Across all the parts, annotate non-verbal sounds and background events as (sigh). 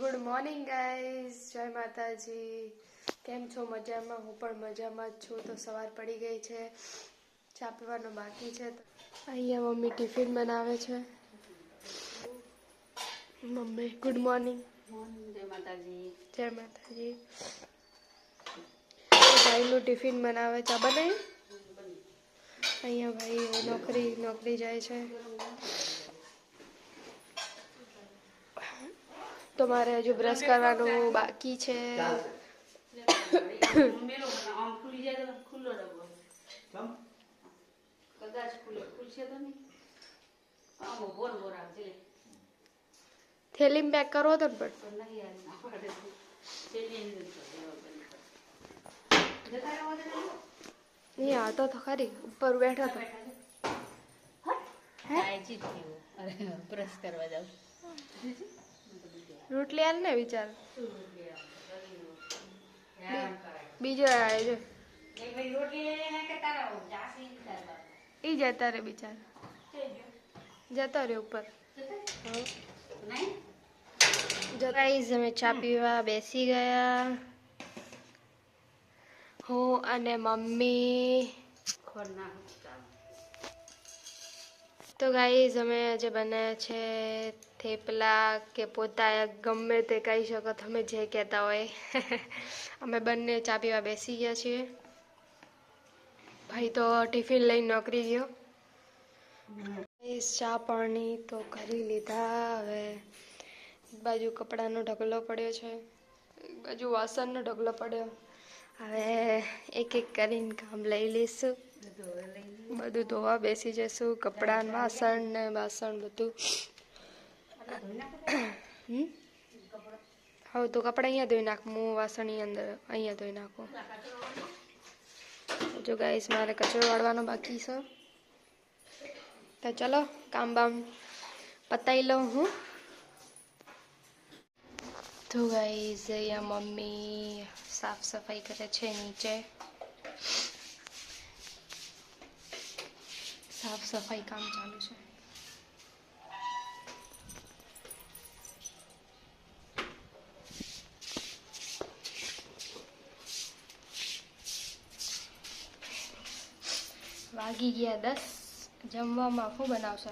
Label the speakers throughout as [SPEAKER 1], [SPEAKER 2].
[SPEAKER 1] Good morning guys જય માતાજી. કેમ છો? મજામાં? હું પણ મજામાં જ છું. તો સવાર પડી ગઈ છે. ચા પીવાનું બાકી છે. અહીંયા મમ્મી ટિફિન બનાવે છે. મમ્મી ગુડ મોર્નિંગ
[SPEAKER 2] જય માતાજી.
[SPEAKER 1] જય માતાજી. ભાઈનું ટિફિન બનાવે ચા બનાવી અહીંયા ભાઈ નોકરી નોકરી જાય છે. તો મારે હજુ બ્રશ કરવાનું બાકી છે
[SPEAKER 2] મેલો આમ ખુલી જાય તો ખુલ્લો ડબ્બો કદાચ ખુલે ખુલશે તો નહીં આમ બોર બોર આવજે લે.
[SPEAKER 1] થેલીમાં પેક કરવો તો ને પણ
[SPEAKER 2] પણ નહીં યાર ના પાડે છે. છેલ્લી અંદર તો દેવા બને. જતા રહો, જતા રહો.
[SPEAKER 1] નહીં આવતો તો ખરી ઉપર બેઠો તો
[SPEAKER 2] કાળજી જ થયું. અરે બ્રશ કરવા જાઉં
[SPEAKER 1] રોટલી આલ ને વિચાર
[SPEAKER 2] હેરાન કરાય.
[SPEAKER 1] બીજો આવે છે
[SPEAKER 2] એક ભાઈ રોટલી લઈ લે ને કે તારા જાસી તાર બાપ.
[SPEAKER 1] ઈ જતા રે બિચાર જતો રે ઉપર
[SPEAKER 2] નહીં
[SPEAKER 1] ગાઈઝ અમે ચા પીવા બેસી ગયા હું અને મમ્મી
[SPEAKER 2] ખોર નાખું ચાલો.
[SPEAKER 1] તો ગાઈઝ અમે આજે બનાવ્યા છે થેપલા કે પોતા ગમે તે કહી શકો તમે જે કહેતા હોય. (laughs) અમે બંને ચા પીવા બેસી ગયા છીએ. ભાઈ તો ટિફિન લઈને નોકરી ગયો. ચા પાણી તો કરી લીધા. હવે બાજુ કપડાનો ઢગલો પડ્યો છે. બાજુ વાસણનો ઢગલો પડ્યો. હવે એક એક કરીને કામ લઈ લઈશું. બધું ધોવા બેસી જશું, કપડાં, વાસણ ને વાસણ બધું. (coughs) હવે તો કપડાં અહીંયા ધોઈ નાખ હું વાસણની અંદર અહીંયા ધોઈ નાખું. જો ગાઈસ મારે કચરો વાળવાનો બાકી છે. તો ચલો, કામ બામ પતાવી લઉં હું. તો ગાઈસ અહીંયા મમ્મી સાફ સફાઈ કરે છે નીચે. સાફ સફાઈ કામ ચાલુ છે. વાગી ગયા દસ. જમવામાં શું બનાવશો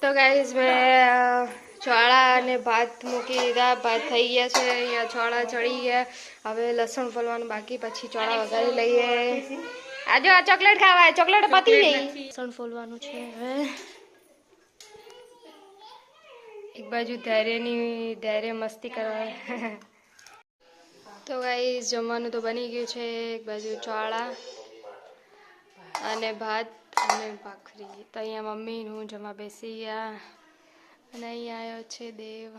[SPEAKER 1] તો ગાઈઝ મેં ચોળા અને ભાત મૂકી દીધા. ભાત થઈ ગયા છે. અહીંયા ચોળા ચડી ગયા. હવે લસણ ફોલવાનું બાકી. પછી ચોળા વઘારી લઈએ. આજે આ ચોકલેટ ખાવા ચોકલેટ પતી ગઈ લસણ ફોલવાનું છે હવે. એક બાજુ ધૈર્યની ધૈર્ય મસ્તી કરવા. તો ગાઈઝ જમવાનું તો બની ગયું છે. એક બાજુ ચોળા અને ભાત અને ભાખરી. તો અહીંયા મમ્મી હું જમા બેસી ગયા. અને અહીંયા આવ્યો છે દેવ.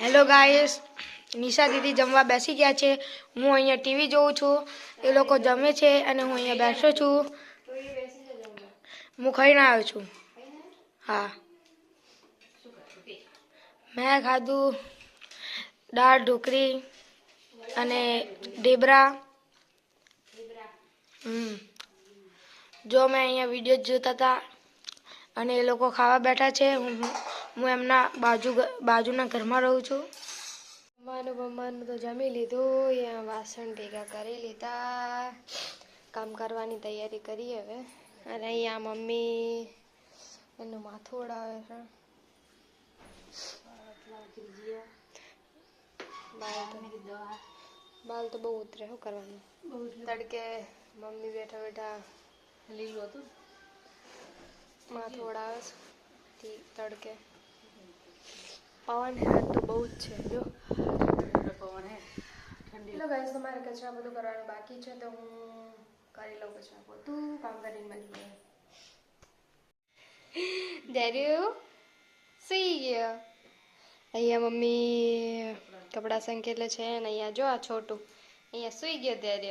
[SPEAKER 1] હેલો ગાઈસ નિશા દીદી જમવા બેસી ગયા છે. હું અહીંયા ટીવી જોઉં છું. એ લોકો જમે છે અને હું અહીંયા બેસો છું. હું ખાઈને આવ્યો છું. હા. મેં ખાધું દાળ ઢોકળી અને ઢેબરા. હમ. જો મેં અહીંયા વીડિયો જોતા હતા અને એ લોકો ખાવા બેઠા છે, હું હું એમના બાજુ બાજુના ઘરમાં રહું છું. જમવાનું બમવાનું તો જમી લીધું, અહીંયા વાસણ ભેગા કરી લીધા. કામ કરવાની તૈયારી કરી હવે. અને અહીંયા મમ્મી. એનું માથું ઉડાવે છે. બાલ તો બાલ તો બહુ ઉતરે શું કરવાનું. તડકે મમ્મી બેઠા બેઠા
[SPEAKER 2] લીલું હતું
[SPEAKER 1] માથું ઉડાવે છે. તડકે. પવન હાથ તો બહુ જ છે જો.
[SPEAKER 2] પવન હે. ઠંડી
[SPEAKER 1] તો મારે તમારે કચરા બધું કરવાનું બાકી છે તો હું કરી લઉં પછી પોતું કામ કરીને બની There you see you. અહીંયા મમ્મી કપડાં સંકેલે છે અને અહીંયા જો આ છોટું અહીંયા સુઈ ગયો ત્યારે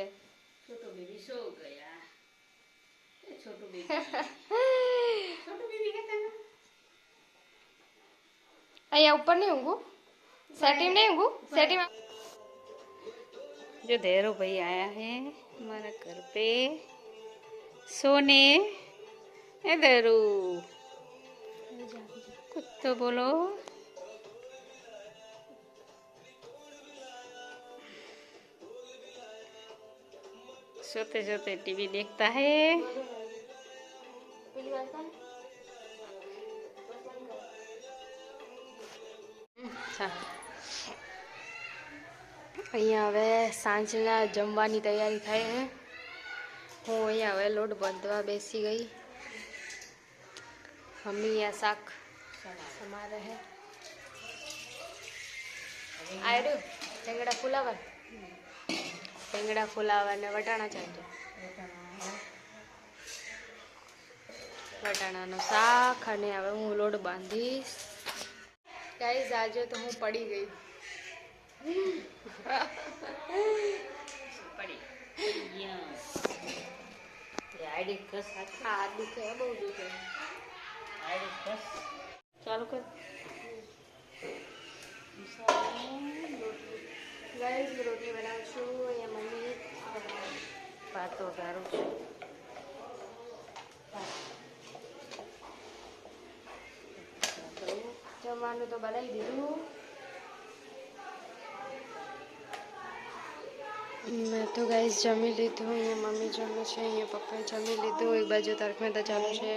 [SPEAKER 2] છોટું બેબી સો ગયા છોટું બેબી છોટું બેબી કેતા
[SPEAKER 1] અહીંયા ઉપર નહીં ઊંઘું સેટિંગ નહીં ઊંઘું સેટિંગ
[SPEAKER 2] જો ધેરુ ભાઈ આયા હે हमारा घर पे सोने ए धैरू कुछ तो बोलो। सोते सोते टीवी देखता है। अच्छा।
[SPEAKER 1] અહીંયા હવે સાંજના જમવાની તૈયારી થાય છે હું અહીંયા હવે લોટ બાંધવા બેસી ગઈ મમ્મી આ શાક સમારે હે આયરું ટેંગડા ફુલાવા ટેંગડા ફુલાવા ને વટાણા ચાલજો વટાણાનું શાક અને હવે હું લોટ બાંધીશ ગાઈઝ આજે તો હું પડી ગઈ
[SPEAKER 2] પડી આઈડી કસ
[SPEAKER 1] હા દુખે બહુ દુખે
[SPEAKER 2] આઈડી કસ ચાલુ કર
[SPEAKER 1] રોટલી બનાવું અહીંયા મમ્મી
[SPEAKER 2] પાતો તારું છું
[SPEAKER 1] જમવાનું તો બનાવી દીધું. મેં તો ગાઈસ જમી લીધું અહીંયા મમ્મી જમે છે અહીંયા પપ્પાએ જમી લીધું એક બાજુ તારક મહેતા ચાલુ છે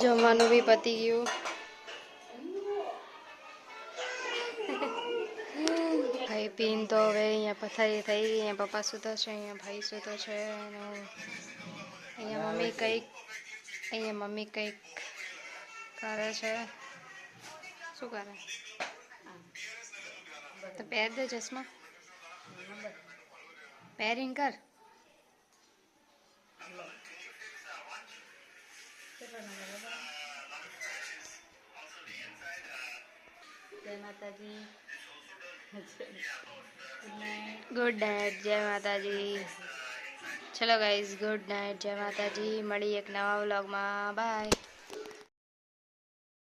[SPEAKER 1] જમવાનું બી પતી ગયું ખાઈ પીને તો હવે અહીંયા પથારી થઈ અહીંયા પપ્પા સૂતો છે અહીંયા ભાઈ સૂતો છે અને હું- અહીંયા મમ્મી કંઈક અહીંયા મમ્મી કંઈક કરે છે શું કરે તો પહેર દે ચશ્મા પહેરીને કર
[SPEAKER 2] જય માતાજી
[SPEAKER 1] ગુડ નાઇટ જય માતાજી ચલો ગાઈઝ ગુડ નાઇટ જય માતાજી મળી એક નવા વ્લોગમાં બાય